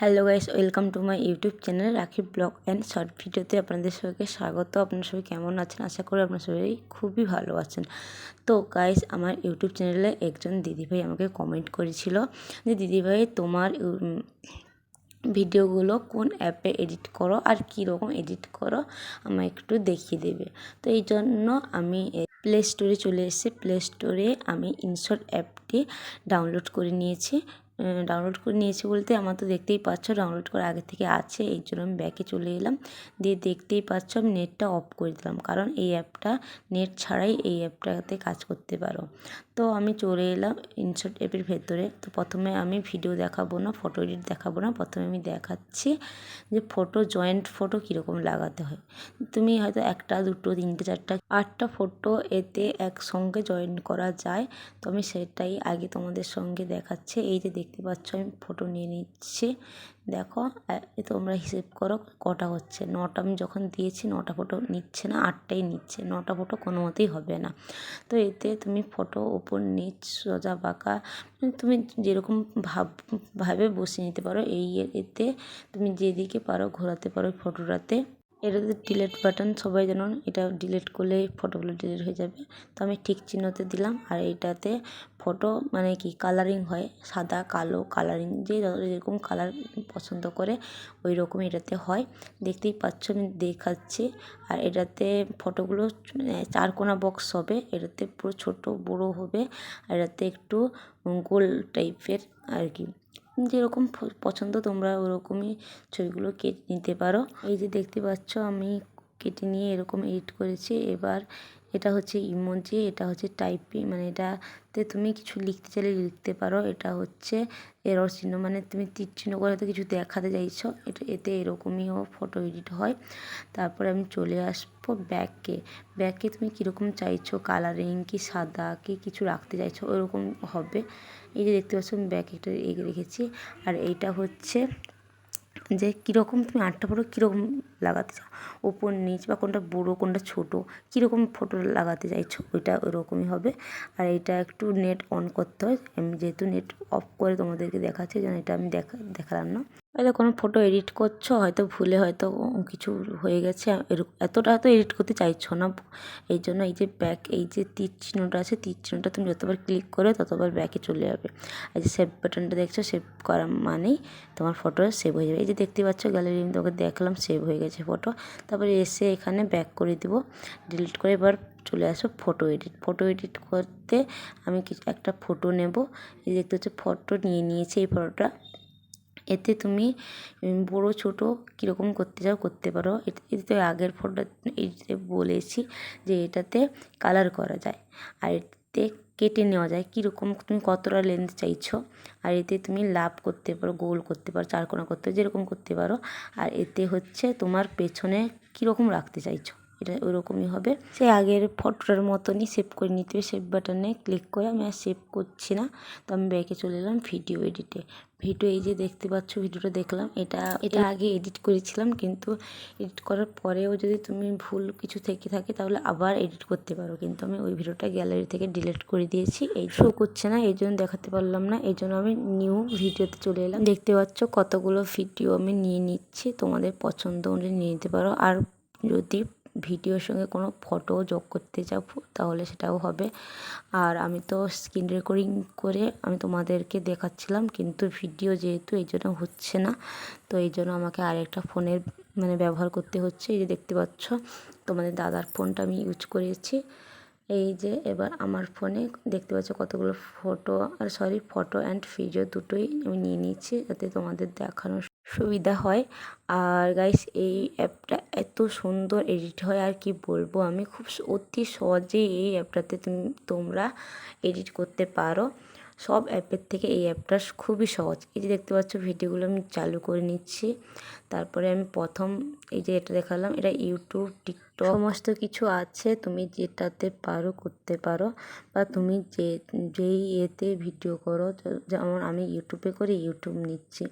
Hello guys welcome to my YouTube channel Rakhi vlog and short ভিডিওতে আপনাদের সবাইকে স্বাগত। আপনারা সবাই কেমন আছেন? আশা করি আপনারা সবাই খুবই ভালো আছেন। তো গাইস আমার ইউটিউব চ্যানেলে একজন দিদিভাই আমাকে কমেন্ট করেছিল যে, দিদিভাই, তোমার ভিডিওগুলো কোন অ্যাপে এডিট করো আর কী রকম এডিট করো? আমায় একটু দেখিয়ে দেবে। তো এই জন্য আমি প্লে স্টোরে চলে এসেছি। প্লে স্টোরে আমি ইনশর্ট অ্যাপটি ডাউনলোড করে নিয়েছি। ডাউনলোড করে নিয়েছি বলতে আমার তো দেখতেই পাচ্ছ ডাউনলোড করা আগে থেকে আছে, এই জন্য আমি ব্যাকে চলে এলাম। দিয়ে দেখতেই পাচ্ছ আমি নেটটা অফ করে দিলাম, কারণ এই অ্যাপটা নেট ছাড়াই এই অ্যাপটাতে কাজ করতে পারো। তো আমি চলে এলাম ইনশর্ট অ্যাপের ভেতরে। তো প্রথমে আমি ভিডিও দেখাবো না ফটো এডিট দেখাবো না, প্রথমে আমি দেখাচ্ছি যে ফটো জয়েন্ট ফটো কীরকম লাগাতে হয়। তুমি হয়তো একটা, দুটো, তিনটে, চারটা, আটটা ফটো এতে একসঙ্গে জয়েন করা যায়। তো আমি সেটাই আগে তোমাদের সঙ্গে দেখাচ্ছি। এই যে দেখতে পাচ্ছ, আমি ফটো নিয়ে নিচ্ছি। দেখো, এ তোমরা হিসেব করো কটা হচ্ছে। নটা আমি যখন দিয়েছি, নটা ফটো নিচ্ছে না, আটটাই নিচ্ছে। নটা ফটো কোনো মতেই হবে না। তো এতে তুমি ফটো ওপর নিচ সোজা বাঁকা মানে তুমি যেরকম ভাব, ভাবে বসিয়ে নিতে পারো। এই এতে তুমি যেদিকে পারো ঘোরাতে পারো ফটোটাতে এটাতে ডিলেট বাটন সবাই জানো এটা ডিলিট করলে ফটোগুলো ডিলিট হয়ে যাবে। তো আমি ঠিক চিহ্নতে দিলাম আর এইটাতে ফটো মানে কি কালারিং হয়, সাদা, কালো কালারিং যে যেরকম কালার পছন্দ করে ওই রকম এটাতে হয়। দেখতেই পাচ্ছ আমি দেখাচ্ছি। আর এটাতে ফটোগুলো চার কোনা বক্স হবে, এটাতে পুরো ছোট, বড় হবে। আর এটাতে একটু গোল টাইপের আর কি যেরকম পছন্দ তোমরা ওরকমই ছবিগুলো কেটে নিতে পারো। এই যে দেখতে পাচ্ছ, আমি কেটে নিয়ে এরকম এডিট করেছি। এবার এটা হচ্ছে ইমোজি, এটা হচ্ছে টাইপিং মানে এটাতে তুমি কিছু লিখতে চাইলে লিখতে পারো। এটা হচ্ছে এরর চিহ্ন মানে তুমি তীর চিহ্ন করে তো কিছু দেখাতে চাইছো। এটা, এতে এরকমইও ফটো এডিট হয়। তারপরে আমি চলে আসব ব্যাকে। ব্যাকে তুমি কীরকম চাইছো? কালারিং কি, সাদা কি কিছু রাখতে চাইছো? ওরকম হবে। এই যে দেখতে পাচ্ছ, আমি ব্যাগ একটা এগে রেখেছি। আর এইটা হচ্ছে যে কীরকম তুমি আটটা ফটো কীরকম লাগাতে চাও? ওপর নিচ বা কোনটা বড়ো, কোনটা ছোটো, কীরকম ফটো লাগাতে চাইছো ওইটা ওরকমই হবে। আর এইটা একটু নেট অন করতে হয়। আমি যেহেতু নেট অফ করে তোমাদেরকে দেখাচ্ছি যেন এটা আমি দেখা, দেখালাম না। হয়তো কোনো ফটো এডিট করছ? হয়তো ভুলে হয়তো কিছু হয়ে গেছে। এতটা তো এডিট করতে চাইছো না। এই জন্য এই যে ব্যাক এই যে তীর চিহ্নটা আছে, তীর চিহ্নটা তুমি যতবার ক্লিক করে ততবার ব্যাকে চলে যাবে। এই যে সেভ বাটনটা দেখছ সেভ করা মানেই তোমার ফটো সেভ হয়ে যাবে। এই যে দেখতে পাচ্ছ গ্যালারি আমি তোকে দেখলাম সেভ হয়ে গেছে ফটো তারপরে এসে এখানে ব্যাক করে দিব। ডিলিট করে এবার চলে আসো ফটো এডিট ফটো এডিট করতে আমি কিছু একটা ফটো নেব। এই দেখতে হচ্ছে ফটো নিয়ে নিয়েছি এই ফটোটা এতে তুমি বড়, ছোট কীরকম করতে চাও করতে পারো। এতে আগের ফটোটা এতে বলেছি যে এটাতে কালার করা যায় আর এতে কেটে নেওয়া যায়। কীরকম তুমি কতটা লেন্থ চাইছো আর এতে তুমি লাভ করতে পারো গোল করতে পারো চারকোনা করতে পারো, যেরকম করতে পারো। আর এতে হচ্ছে তোমার পেছনে কীরকম রাখতে চাইছো। এটা ওরকমই হবে। সে আগের ফটোটার মতনই সেভ করে নিতে হবে। সেভ বাটনে ক্লিক করে আমি আর সেভ করছি না। তো আমি ব্যাকে চলে এলাম ভিডিও এডিটে ভিডিও এই যে দেখতে পাচ্ছ ভিডিওটা দেখলাম। এটা এটা আগে এডিট করেছিলাম কিন্তু এডিট করার পরেও যদি তুমি ভুল কিছু থেকে থাকে তাহলে আবার এডিট করতে পারো। কিন্তু আমি ওই ভিডিওটা গ্যালারি থেকে ডিলিট করে দিয়েছি। এই শো করছে না এই জন্য দেখাতে পারলাম না। এই জন্য আমি নিউ ভিডিওতে চলে এলাম। দেখতে পাচ্ছ কতগুলো ভিডিও আমি নিয়ে নিচ্ছি। তোমাদের পছন্দ অনুযায়ী নিয়ে নিতে পারো। আর যদি ভিডিওর সঙ্গে কোনো ফটো যোগ করতে চাও তাহলে সেটাও হবে। আর আমি তো স্ক্রিন রেকর্ডিং করে আমি তোমাদেরকে দেখাচ্ছিলাম, কিন্তু ভিডিও যেহেতু এই জন্য হচ্ছে না, তো এই জন্য আমাকে আরেকটা ফোনের মানে ব্যবহার করতে হচ্ছে। এই যে দেখতে পাচ্ছ, তোমাদের দাদার ফোনটা আমি ইউজ করেছি। এই যে এবার আমার ফোনে দেখতে পাচ্ছ কতগুলো ফটো আর সরি ফটো অ্যান্ড ভিডিও দুটোই আমি নিয়ে নিচ্ছি যাতে তোমাদের দেখানোর সুবিধা হয়। আর গাইস এই অ্যাপটা এত সুন্দর এডিট হয়, আর কি বলব? আমি খুব অতি সহজেই এই অ্যাপটাতে তুমি, তোমরা এডিট করতে পারো। সব অ্যাপের থেকে এই অ্যাপটা খুবই সহজ। এই যে দেখতে পাচ্ছ, ভিডিওগুলো আমি চালু করে নিচ্ছি। তারপরে আমি প্রথম এই যে এটা দেখালাম, এটা ইউটিউব টিকটক সমস্ত কিছু আছে, তুমি যেটাতে পারো করতে পারো। বা তুমি যে, যেই এতে ভিডিও করো যেমন আমি ইউটিউবে করে ইউটিউব নিচ্ছি।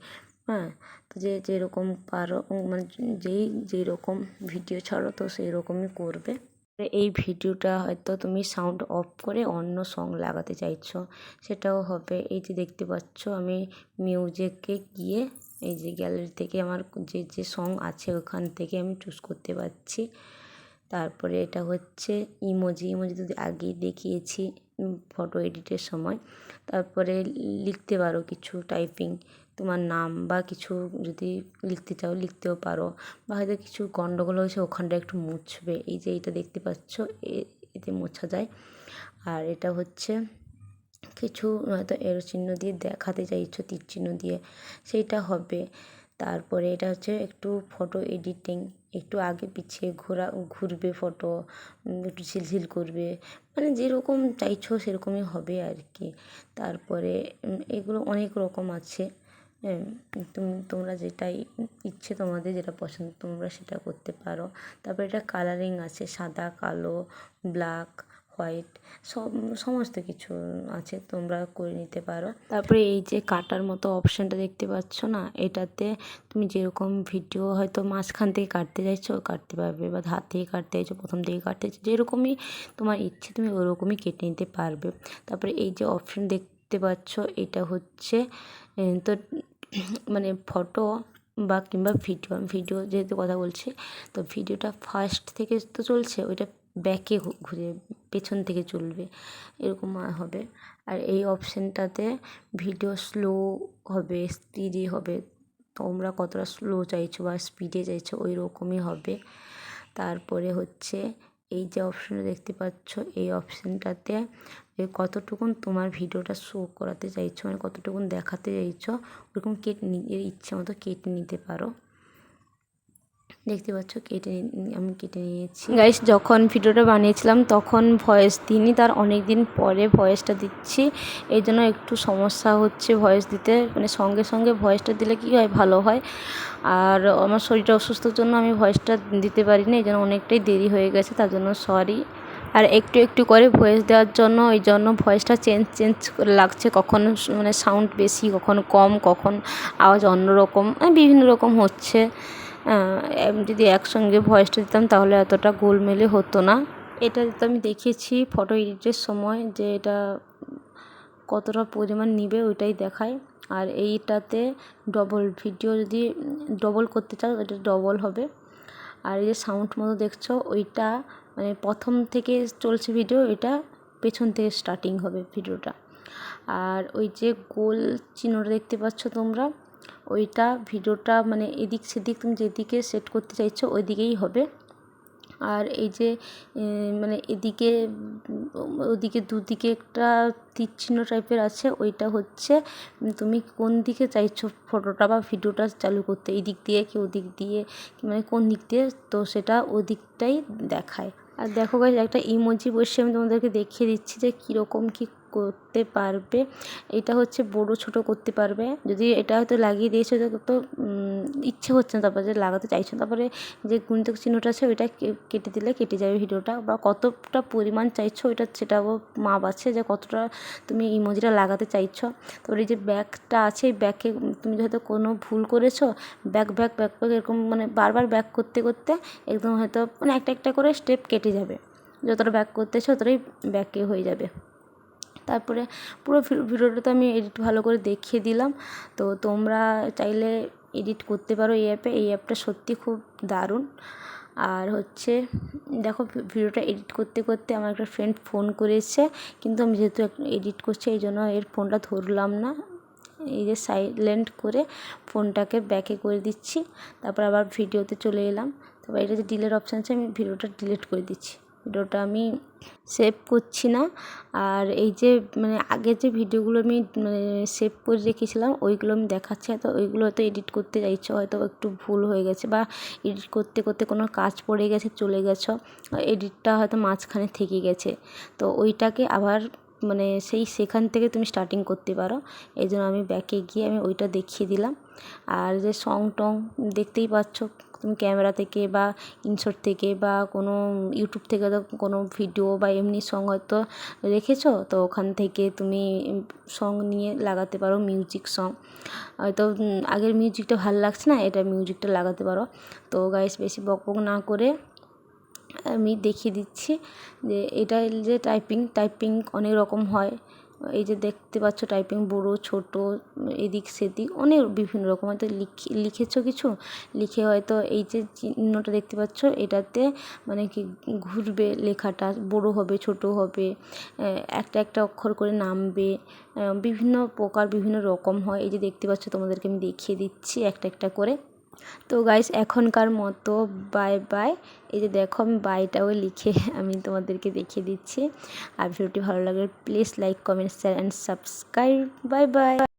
হ্যাঁ তো যে যেরকম পারো মানে যেই, যেরকম ভিডিও ছাড়ো, তো সেই রকমই করবে এই ভিডিওটা হয়তো তুমি সাউন্ড অফ করে অন্য সং লাগাতে চাইছো, সেটাও হবে। এই যে দেখতে পাচ্ছ, আমি মিউজিকে গিয়ে এই যে গ্যালারি থেকে আমার যে যে সং আছে, ওখান থেকে আমি চুজ করতে পারছি। তারপরে এটা হচ্ছে ইমোজি। ইমোজি তো আগেই দেখিয়েছি ফটো এডিটের সময়। তারপরে লিখতে পারো কিছু টাইপিং। তোমার নাম বা কিছু যদি লিখতে চাও, লিখতেও পারো। বা হয়তো কিছু গণ্ডগোল হয়েছে ওখানটা একটু মুছবে। এই যে এইটা দেখতে পাচ্ছ এতে মোছা যায়। আর এটা হচ্ছে কিছু হয়তো এরো চিহ্ন দিয়ে দেখাতে চাইছো তীর চিহ্ন দিয়ে। সেইটা হবে। তারপরে এটা হচ্ছে একটু ফটো এডিটিং একটু আগে পিছিয়ে ঘোরা, ঘুরবে ফটো একটু ঝিলঝিল করবে। মানে যেরকম চাইছো, সেরকমই হবে আর কি। তারপরে এগুলো অনেক রকম আছে। তোমরা যেটাই ইচ্ছে তোমাদের যেটা পছন্দ তোমরা সেটা করতে পারো। তারপরে এটা কালারিং আছে, সাদা, কালো ব্ল্যাক হোয়াইট সব, সমস্ত কিছু আছে তোমরা করে নিতে পারো। তারপরে এই যে কাটার মতো অপশানটা দেখতে পাচ্ছ না, এটাতে তুমি যেরকম ভিডিও হয়তো মাঝখান থেকে কাটতে চাইছো, কাটতে পারবে বা হাত থেকে কাটতে চাইছো, প্রথম থেকে কাটতে চাইছো, যেরকমই তোমার ইচ্ছে তুমি ওরকমই কেটে নিতে পারবে। তারপরে এই যে অপশান দেখতে পাচ্ছ, এটা হচ্ছে তো মানে ফটো বা কিংবা ভিডিও ভিডিও যেহেতু কথা বলছি, তো ভিডিওটা ফার্স্ট থেকে তো চলছে, ওইটা ব্যাকে ঘুরে পেছন থেকে চলবে, এরকম হবে। আর এই অপশানটাতে ভিডিও স্লো হবে স্পিডি হবে, তোমরা কতটা স্লো চাইছো বা স্পিডে চাইছো, ওই রকমই হবে। তারপরে হচ্ছে এই যে অপশানটা দেখতে পাচ্ছ, এই অপশানটাতে কতটুকুন তোমার ভিডিওটা শো করাতে চাইছো মানে কতটুকুন দেখাতে চাইছো, ওরকম কেটে নিজের ইচ্ছে মতো কেটে নিতে পারো। দেখতে পাচ্ছ কেটে আমি কেটে নিয়েছি। গাইস যখন ভিডিওটা বানিয়েছিলাম, তখন ভয়েস দিইনি, তার অনেক দিন পরে ভয়েসটা দিচ্ছি। এই জন্য একটু সমস্যা হচ্ছে ভয়েস দিতে। মানে সঙ্গে সঙ্গে ভয়েসটা দিলে কী হয়, ভালো হয়। আর আমার শরীরটা অসুস্থর জন্য আমি ভয়েসটা দিতে পারিনি এই জন্য অনেকটাই দেরি হয়ে গেছে, তার জন্য সরি আর একটু একটু করে ভয়েস দেওয়ার জন্য ওই জন্য ভয়েসটা চেঞ্জ চেঞ্জ লাগছে কখন মানে সাউন্ড বেশি, কখন কম, কখন আওয়াজ অন্যরকম বিভিন্ন রকম হচ্ছে। যদি একসঙ্গে ভয়েসটা দিতাম তাহলে এতটা গোলমেলে হতো না। এটা তো আমি দেখেছি ফটো এডিটের সময় যে এটা কতটা পরিমাণ নিবে ওইটাই দেখায়। আর এইটাতে ডবল ভিডিও যদি ডবল করতে চাও এটা ডবল হবে। আর এই যে সাউন্ড মতো দেখছ, ওইটা মানে প্রথম থেকে চলছে ভিডিও এটা পেছন থেকে স্টার্টিং হবে ভিডিওটা আর ওই যে গোল চিহ্নটা দেখতে পাচ্ছ তোমরা ওইটা ভিডিওটা মানে এদিক সেদিক তুমি যেদিকে সেট করতে চাইছো ওই দিকেই হবে। আর এই যে মানে এদিকে, ওদিকে দুদিকে একটা চিহ্ন টাইপের আছে, ওইটা হচ্ছে, তুমি কোন দিকে চাইছো ফটোটা বা ভিডিওটা চালু করতে এই দিক দিয়ে কি ওদিক দিয়ে মানে কোন দিক দিয়ে, তো সেটা ওদিকটাই দেখায়। আর দেখো গাইজ একটা ইমোজি বসে আমি তোমাদেরকে দেখিয়ে দিচ্ছি যে কীরকম কী করতে পারবে। এটা হচ্ছে বড়, ছোট করতে পারবে। যদি এটা হয়তো লাগিয়ে দিয়েছ, তো ইচ্ছে হচ্ছে না তারপরে যে লাগাতে চাইছো তারপরে যে গুণিতক চিহ্নটা আছে, ওইটা কেটে দিলে কেটে যাবে ভিডিওটা। বা কতটা পরিমাণ চাইছো, ওইটা সেটাও মাপ আছে যে কতটা তুমি ইমোজিটা লাগাতে চাইছো। তারপরে এই যে ব্যাকটা আছে, এই ব্যাকে তুমি হয়তো কোনো ভুল করেছ ব্যাক ব্যাক ব্যাক ব্যাক এরকম মানে বারবার ব্যাক করতে করতে একদম হয়তো মানে একটা একটা করে স্টেপ কেটে যাবে। যতটা ব্যাক করতেছো, ততটাই ব্যাকে হয়ে যাবে। তারপরে পুরো ভিডিওটা তো আমি এডিট ভালো করে দেখিয়ে দিলাম। তো তোমরা চাইলে এডিট করতে পারো এই অ্যাপে এই অ্যাপটা সত্যি খুব দারুণ। আর হচ্ছে, দেখো ভিডিওটা এডিট করতে করতে আমার একটা ফ্রেন্ড ফোন করেছে। কিন্তু আমি যেহেতু এডিট করছি, এই জন্য এর ফোনটা ধরলাম না। এই যে সাইলেন্ট করে ফোনটাকে ব্যাকে করে দিচ্ছি। তারপর আবার ভিডিওতে চলে এলাম। তারপর এটা যে ডিলেট অপশান আছে, আমি ভিডিওটা ডিলিট করে দিচ্ছি। ভিডিওটা আমি সেভ করছি না। আর এই যে মানে আগে যে ভিডিওগুলো আমি মানে সেভ করে রেখেছিলাম, ওইগুলো আমি দেখাচ্ছি তো ওইগুলো হয়তো এডিট করতে চাইছো, হয়তো একটু ভুল হয়ে গেছে বা এডিট করতে করতে কোনো কাজ পড়ে গেছে, চলে গেছো এডিটটা হয়তো মাঝখানে থেকে গেছে। তো ওইটাকে আবার মানে সেই সেখান থেকে তুমি স্টার্টিং করতে পারো। এই জন্য আমি ব্যাকে গিয়ে আমি ওইটা দেখিয়ে দিলাম। আর যে সং টং দেখতেই পাচ্ছ তুমি ক্যামেরা থেকে বা ইনশট থেকে বা কোনো ইউটিউব থেকে তো কোনো ভিডিও বা এমনি সং হয়তো রেখেছো, তো ওখান থেকে তুমি সং নিয়ে লাগাতে পারো মিউজিক সং হয়তো আগের মিউজিকটা ভালো লাগছে না, এটা মিউজিকটা লাগাতে পারো। তো গাইস বেশি বক বক না করে আমি দেখিয়ে দিচ্ছি যে এটা যে টাইপিং টাইপিং অনেক রকম হয়। এই যে দেখতে পাচ্ছ টাইপিং বড়ো, ছোট, এদিক সেদিক, অনেক বিভিন্ন রকম। হয়তো লিখে, লিখেছো কিছু? লিখে হয়তো এই যে চিহ্নটা দেখতে পাচ্ছ, এটাতে মানে কি ঘুরবে লেখাটা, বড়ো হবে, ছোট হবে একটা একটা অক্ষর করে নামবে বিভিন্ন প্রকার বিভিন্ন রকম হয়। এই যে দেখতে পাচ্ছ, তোমাদেরকে আমি দেখিয়ে দিচ্ছি একটা একটা করে। তো গাইস এখনকার মতো বাই বাই এই যে দেখো, আমি বাইটাও লিখে আমি তোমাদেরকে দেখিয়ে দিচ্ছি। আর ভিডিওটি ভালো লাগলে please like comment share and subscribe bye bye